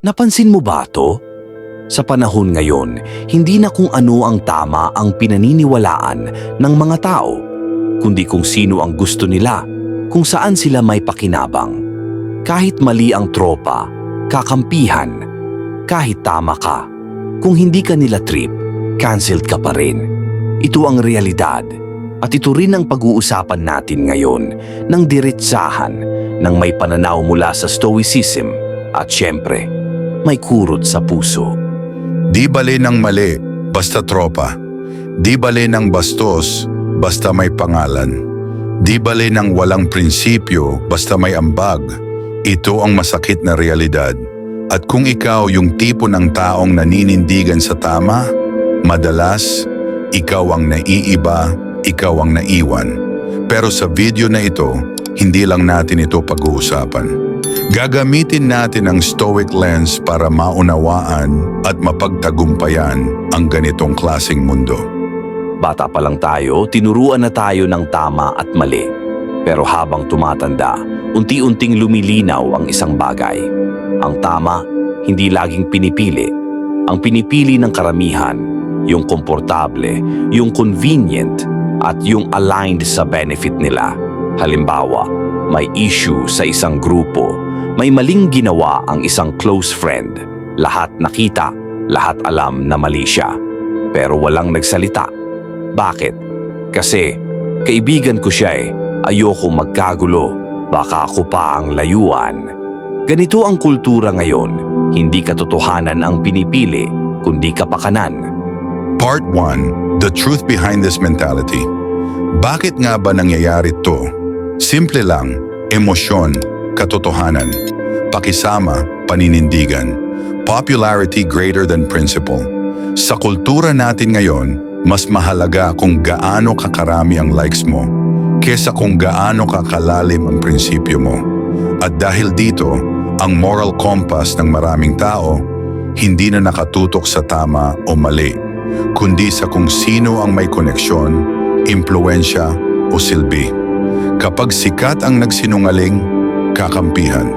Napansin mo ba to? Sa panahon ngayon, hindi na kung ano ang tama ang pinaniniwalaan ng mga tao, kundi kung sino ang gusto nila, kung saan sila may pakinabang. Kahit mali ang tropa, kakampihan, kahit tama ka, kung hindi ka nila trip, cancelled ka pa rin. Ito ang realidad at ito rin ang pag-uusapan natin ngayon ng diretsahan ng may pananaw mula sa Stoicism at syempre, may kurot sa puso. Di bali ng mali, basta tropa. Di bali ng bastos, basta may pangalan. Di bali ng walang prinsipyo, basta may ambag. Ito ang masakit na realidad. At kung ikaw yung tipo ng taong naninindigan sa tama, madalas, ikaw ang naiiba, ikaw ang naiwan. Pero sa video na ito, hindi lang natin ito pag-uusapan. Gagamitin natin ang stoic lens para maunawaan at mapagtagumpayan ang ganitong klasing mundo. Bata pa lang tayo, tinuruan na tayo ng tama at mali. Pero habang tumatanda, unti-unting lumilinaw ang isang bagay. Ang tama, hindi laging pinipili. Ang pinipili ng karamihan, yung komportable, yung convenient, at yung aligned sa benefit nila. Halimbawa, may issue sa isang grupo, may maling ginawa ang isang close friend. Lahat nakita, lahat alam na mali siya. Pero walang nagsalita. Bakit? Kasi kaibigan ko siya eh. Ayoko magkagulo. Baka ako pa ang layuan. Ganito ang kultura ngayon. Hindi katotohanan ang pinipili, kundi kapakanan. Part 1. The truth behind this mentality. Bakit nga ba nangyayari to? Simple lang, emosyon, katotohanan, pakisama, paninindigan, popularity greater than principle. Sa kultura natin ngayon, mas mahalaga kung gaano kakarami ang likes mo kesa kung gaano kakalalim ang prinsipyo mo. At dahil dito, ang moral compass ng maraming tao hindi na nakatutok sa tama o mali, kundi sa kung sino ang may koneksyon, impluensya o silbi. Kapag sikat ang nagsinungaling, kakampihan.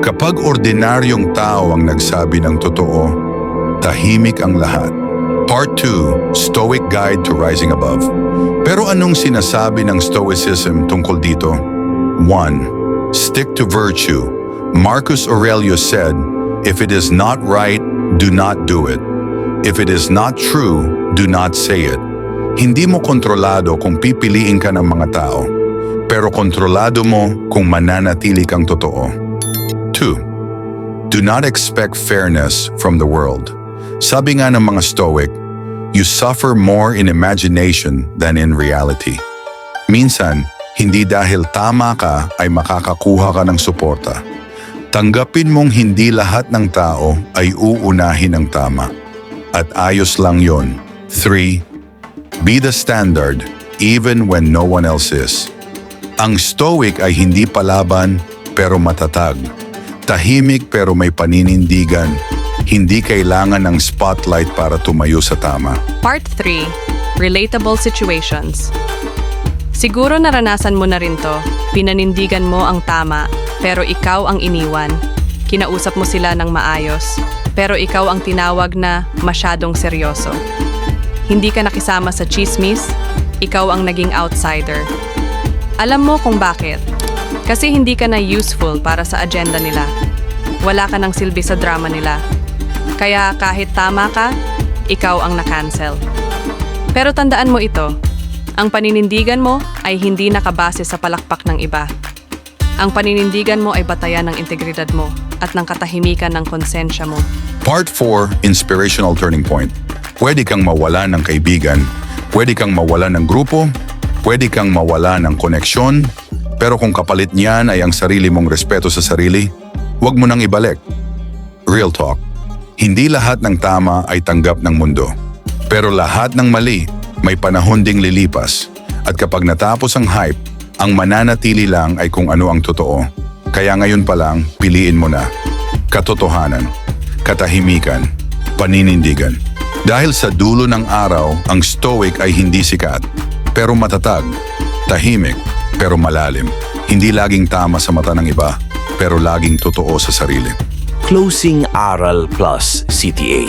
Kapag ordinaryong tao ang nagsabi ng totoo, tahimik ang lahat. Part 2, Stoic Guide to Rising Above. Pero anong sinasabi ng Stoicism tungkol dito? 1. Stick to virtue. Marcus Aurelius said, If it is not right, do not do it. If it is not true, do not say it. Hindi mo kontrolado kung pipiliin ka ng mga tao, pero kontrolado mo kung mananatili kang totoo. 2. Do not expect fairness from the world. Sabi nga ng mga Stoic, you suffer more in imagination than in reality. Minsan, hindi dahil tama ka ay makakakuha ka ng suporta. Tanggapin mong hindi lahat ng tao ay uunahin ng tama. At ayos lang yon. 3. Be the standard even when no one else is. Ang stoic ay hindi palaban pero matatag. Tahimik pero may paninindigan. Hindi kailangan ng spotlight para tumayo sa tama. Part 3. Relatable Situations Siguro naranasan mo na rin to. Pinanindigan mo ang tama, pero ikaw ang iniwan. Kinausap mo sila ng maayos, pero ikaw ang tinawag na masyadong seryoso. Hindi ka nakisama sa chismis, ikaw ang naging outsider. Alam mo kung bakit. Kasi hindi ka na useful para sa agenda nila. Wala ka ng silbi sa drama nila. Kaya kahit tama ka, ikaw ang na-cancel. Pero tandaan mo ito, ang paninindigan mo ay hindi nakabase sa palakpak ng iba. Ang paninindigan mo ay batayan ng integridad mo at ng katahimikan ng konsensya mo. Part 4, Inspirational Turning Point. Pwede kang mawala ng kaibigan, pwede kang mawala ng grupo, pwede kang mawala ng koneksyon, pero kung kapalit niyan ay ang sarili mong respeto sa sarili, huwag mo nang ibalik. Real talk. Hindi lahat ng tama ay tanggap ng mundo. Pero lahat ng mali may panahon ding lilipas. At kapag natapos ang hype, ang mananatili lang ay kung ano ang totoo. Kaya ngayon pa lang, piliin mo na. Katotohanan, katahimikan, paninindigan. Dahil sa dulo ng araw, ang stoic ay hindi sikat, pero matatag, tahimik, pero malalim. Hindi laging tama sa mata ng iba, pero laging totoo sa sarili. Closing Aral Plus CTA.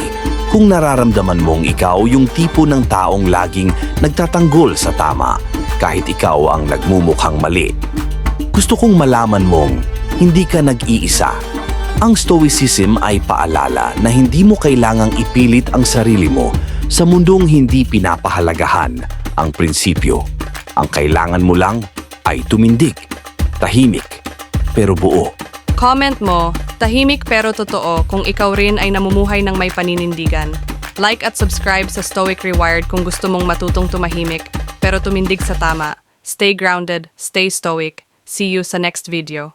Kung nararamdaman mong ikaw yung tipo ng taong laging nagtatanggol sa tama kahit ikaw ang nagmumukhang mali. Gusto kong malaman mong hindi ka nag-iisa. Ang Stoicism ay paalala na hindi mo kailangang ipilit ang sarili mo sa mundong hindi pinapahalagahan ang prinsipyo. Ang kailangan mo lang ay tumindig, tahimik, pero buo. Comment mo, tahimik pero totoo kung ikaw rin ay namumuhay ng may paninindigan. Like at subscribe sa Stoic Rewired kung gusto mong matutong tumahimik pero tumindig sa tama. Stay grounded, stay stoic. See you sa next video.